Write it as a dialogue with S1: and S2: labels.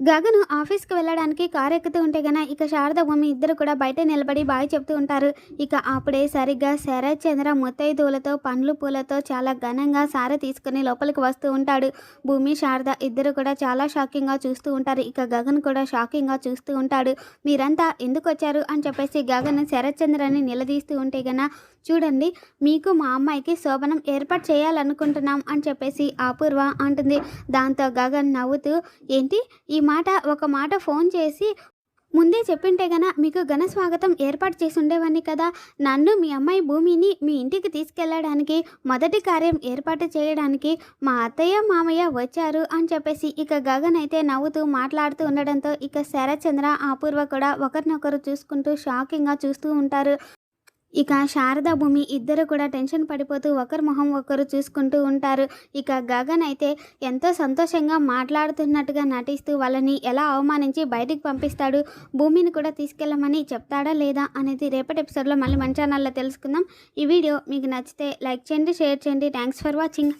S1: గగను ఆఫీస్కి వెళ్ళడానికి కారు ఎక్కుతూ ఉంటే గన ఇక శారద భూమి ఇద్దరు కూడా బయట నిలబడి బాయ్ చెప్తూ ఉంటారు. ఇక అప్పుడే సరిగ్గా శరత్ చంద్ర ముత్తైదువులతో పండ్లు పూలతో చాలా ఘనంగా సార తీసుకుని లోపలికి వస్తూ ఉంటాడు. భూమి శారద ఇద్దరు కూడా చాలా షాకింగ్గా చూస్తూ ఉంటారు. ఇక గగన్ కూడా షాకింగ్గా చూస్తూ ఉంటాడు. మీరంతా ఎందుకు వచ్చారు? అని చెప్పేసి గగన్ శరత్ చంద్రని నిలదీస్తూ ఉంటే గన చూడండి మీకు మా అమ్మాయికి శోభనం ఏర్పాటు చేయాలనుకుంటున్నాం అని చెప్పేసి అపూర్వ అంటుంది. దాంతో గగన్ నవ్వుతూ ఏంటి? ఈ మాట ఒక మాట ఫోన్ చేసి ముందే చెప్పింటే గన మీకు ఘన స్వాగతం ఏర్పాటు చేసి ఉండేవాడిని కదా. నన్ను మీ అమ్మాయి భూమిని మీ ఇంటికి తీసుకెళ్ళడానికి మొదటి కార్యం ఏర్పాటు చేయడానికి మా అత్తయ్య మామయ్య వచ్చారు అని చెప్పేసి ఇక గగన్ అయితే నవ్వుతూ మాట్లాడుతూ ఉండడంతో ఇక శరత్చంద్ర అపూర్వ కూడా ఒకరినొకరు చూసుకుంటూ షాకింగ్గా చూస్తూ ఉంటారు. ఇక శారదా భూమి ఇద్దరు కూడా టెన్షన్ పడిపోతూ ఒకరి మొహం ఒకరు చూసుకుంటూ ఉంటారు. ఇక గగన్ అయితే ఎంతో సంతోషంగా మాట్లాడుతున్నట్టుగా నటిస్తూ వాళ్ళని ఎలా అవమానించి బయటికి పంపిస్తాడు? భూమిని కూడా తీసుకెళ్ళమని చెప్తాడా లేదా అనేది రేపటి ఎపిసోడ్లో మళ్ళీ మన ఛానల్లో తెలుసుకుందాం. ఈ వీడియో మీకు నచ్చితే లైక్ చేయండి షేర్ చేయండి. Thanks for watching